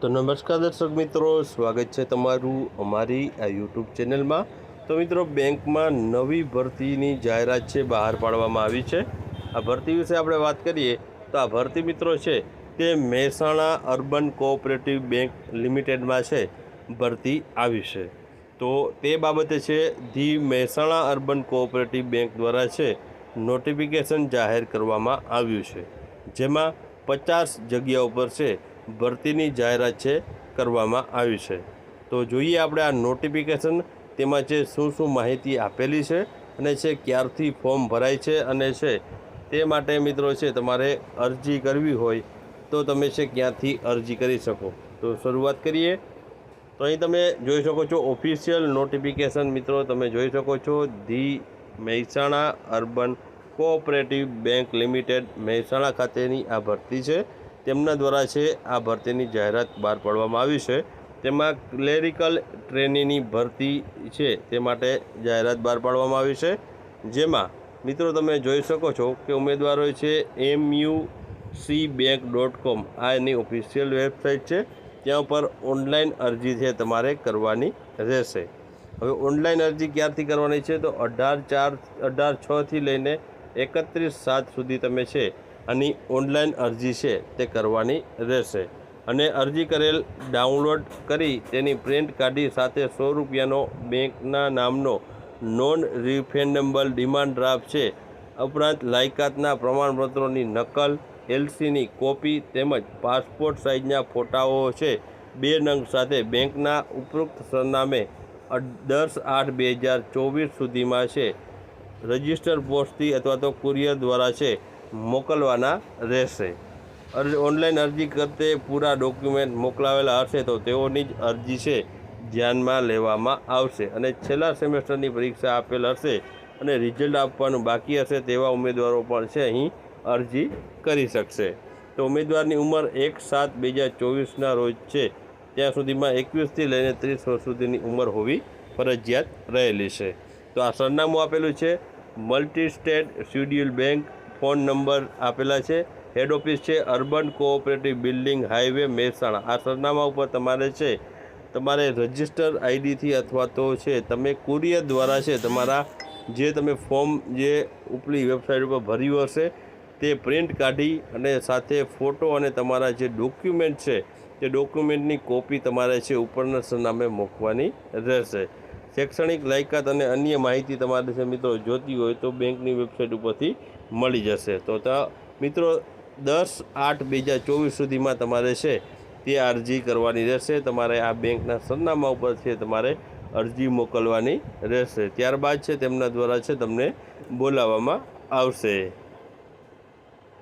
તો નમસ્કાર દર્શક મિત્રો, સ્વાગત છે તમારું અમારી આ યુટ્યુબ ચેનલમાં. તો મિત્રો, બેંકમાં નવી ભરતીની જાહેરાત છે, બહાર પાડવામાં આવી છે. આ ભરતી વિશે આપણે વાત કરીએ તો આ ભરતી મિત્રો છે તે મહેસાણા અર્બન કોઓપરેટિવ બેંક લિમિટેડમાં છે, ભરતી આવી છે. તો તે બાબતે છે, the Mehsana urban cooperative bank દ્વારા છે, નોટિફિકેશન જાહેર કરવામાં આવ્યું છે. જેમાં પચાસ જગ્યાઓ પર છે ભરતીની જાહેરાત છે, કરવામાં આવી છે. તો જોઈએ આપણે આ નોટિફિકેશન તેમાં છે શું શું માહિતી આપેલી છે અને છે ક્યારથી ફોર્મ ભરાય છે અને છે તે માટે મિત્રો છે તમારે અરજી કરવી હોય તો તમે છે ક્યાંથી અરજી કરી શકો. તો શરૂઆત કરીએ. તો અહીં તમે જોઈ શકો છો ઓફિશિયલ નોટિફિકેશન મિત્રો તમે જોઈ શકો છો the Mehsana urban cooperative bank limited Mehsana ખાતેની આ ભરતી છે. તેમના દ્વારા છે આ ભરતીની જાહેરાત બહાર પાડવામાં આવી છે. તેમાં ક્લેરિકલ ટ્રેનીની ભરતી છે તે માટે જાહેરાત બહાર પાડવામાં આવી છે. જેમાં મિત્રો તમે જોઈ શકો છો કે ઉમેદવારો છે M U C bank dot com. આ એની ઓફિશિયલ વેબસાઇટ છે. ત્યાં ઉપર ઓનલાઈન અરજી છે તમારે કરવાની રહેશે. હવે ઓનલાઈન અરજી ક્યારથી કરવાની છે? તો અઢાર ચાર, અઢાર છથી લઈને એકત્રીસ સાત સુધી તમે છે આની ઓનલાઈન અરજી છે તે કરવાની રહેશે. અને અરજી કરેલ ડાઉનલોડ કરી તેની પ્રિન્ટ કાઢી સાથે સો રૂપિયાનો બેંકના નામનો નોન રિફેન્ડેબલ ડિમાન્ડ ડ્રાફ્ટ છે. ઉપરાંત લાયકાતના પ્રમાણપત્રોની નકલ, એલસીની કોપી તેમજ પાસપોર્ટ સાઇઝના ફોટાઓ છે. બે નંગ સાથે બેંકના ઉપરોક્ત સરનામે દસ આઠ બે હજાર ચોવીસ સુધીમાં છે. રજિસ્ટર પોસ્ટથી અથવા તો કુરિયર દ્વારા છે. મોકલવાના રહેશે. અરજી, ઓનલાઈન અરજી કરતે પૂરા ડોક્યુમેન્ટ મોકલાવેલા હશે તો તેઓની જ અરજી છે, ધ્યાનમાં લેવામાં આવશે. અને છેલ્લા સેમેસ્ટરની પરીક્ષા આપેલ હશે અને રિઝલ્ટ આપવાનું બાકી હશે તેવા ઉમેદવારો પણ છે, અહીં અરજી કરી શકશે. તો ઉમેદવારની ઉંમર એક સાત બે હજાર ચોવીસના રોજ છે. ત્યાં સુધીમાં એકવીસથી લઈને ત્રીસ વર્ષ સુધીની ઉંમર હોવી ફરજિયાત રહેલી છે. તો આ સરનામું આપેલું છે, multi state schedule bank phone number આપેલા છે. હેડ ઓફિસ છે urban cooperative building highway Mehsana. આ સરનામા ઉપર તમારે છે, તમારે રજિસ્ટર આઈડીથી અથવા તો છે, તમે કુરિયર દ્વારા છે, તમારા જે તમે ફોર્મ જે ઉપલી વેબસાઇટ ઉપર ભર્યું હશે, તે પ્રિન્ટ કાઢી અને સાથે ફોટો અને તમારા જે ડોક્યુમેન્ટ છે, તે ડોક્યુમેન્ટની કોપી તમારે છે ઉપરના સરનામે મૂકવાની રહેશે. શૈક્ષણિક લાયકાત અને અન્ય માહિતી તમારે છે મિત્રો જોતી હોય તો બેંકની વેબસાઇટ ઉપરથી મળી જશે. તો મિત્રો દસ આઠ બે હજાર ચોવીસ સુધીમાં તમારે છે તે અરજી કરવાની રહેશે. તમારે આ બેંકના સરનામા ઉપર છે તમારે અરજી મોકલવાની રહેશે. ત્યારબાદ છે તેમના દ્વારા છે તમને બોલાવવામાં આવશે.